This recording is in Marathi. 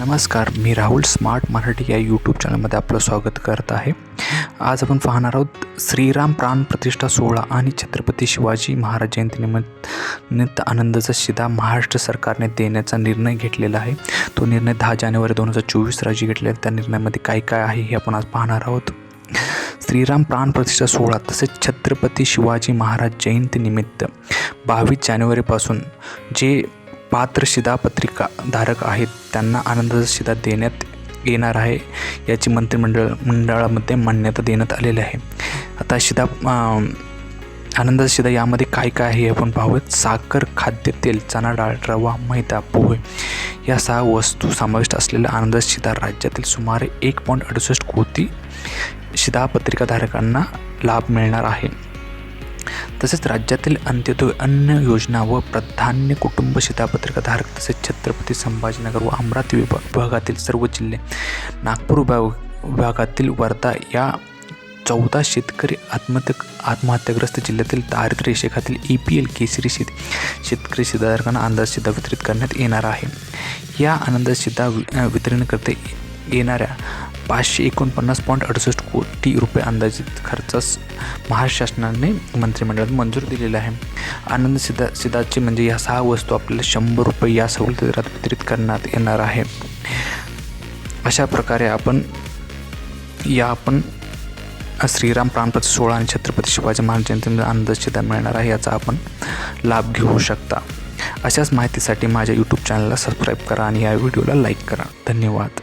नमस्कार मी राहुल स्मार्ट मराठी या यूट्यूब चॅनलमध्ये आपलं स्वागत करत आहे. आज आपण पाहणार आहोत श्रीराम प्राण प्रतिष्ठा सोहळा आणि छत्रपती शिवाजी महाराज जयंतीनिमित्त निमित्त आनंदाचा शिदा महाराष्ट्र सरकारने देण्याचा निर्णय घेतलेला आहे. तो निर्णय दहा जानेवारी दोन हजार चोवीस रोजी घेतलेला आहे. त्या निर्णयामध्ये काय काय आहे हे आपण आज पाहणार आहोत. श्रीराम प्राण प्रतिष्ठा सोहळा तसेच छत्रपती शिवाजी महाराज जयंतीनिमित्त बावीस जानेवारीपासून जे पात्र शिधापत्रिका धारक आहेत. त्यांना आनंदाचा शिधा देण्यात येणार आहे. याची मंत्रिमंडळ मंडळामध्ये मान्यता देण्यात आलेली आहे. आता शिधा आनंदाचा शिधा यामध्ये काय काय आहे हे आपण पाहूयात. साखर खाद्यतेल चणा डाळ रवा मैदा पोहे या सहा वस्तू समाविष्ट असलेल्या आनंदाचा शिधा राज्यातील सुमारे एक पॉईंट अडुसष्ट कोटी शिधापत्रिकाधारकांना लाभ मिळणार आहे. तसेच राज्यातील अंत्योदय अन्न योजना व प्राधान्य कुटुंब शिधापत्रकाधारक तसेच छत्रपती संभाजीनगर व अमरावती विभागातील सर्व जिल्हे. नागपूर विभाग विभागातील वर्धा या चौदा शेतकरी आत्महत्या आत्महत्याग्रस्त जिल्ह्यातील दारिद्र्य रेषेखातील ई पी एल केसरी शेत शेतकरी शिधाधारकांना अंदाज शिधा वितरित करण्यात येणार आहे. या आनंद शिधा येणाऱ्या पाचशे एकोणपन्नास पॉईंट अडुसष्ट कोटी रुपये अंदाजित खर्चास महाराष्ट्र शासनाने मंत्रिमंडळात मंजूर दिलेला आहे. आनंद सिद्धा सिद्धाचे म्हणजे या सहा वस्तू आपल्याला शंभर रुपये या सवलतीत वितरित करण्यात येणार आहे. अशा प्रकारे आपण या आपण श्रीराम प्राणपत सोळा आणि छत्रपती शिवाजी महाराज जयंतीमध्ये आनंद सिद्धा मिळणार आहे याचा आपण लाभ घेऊ शकता. अशाच माहितीसाठी माझ्या यूट्यूब चॅनलला सबस्क्राईब करा आणि या व्हिडिओला लाईक करा. धन्यवाद.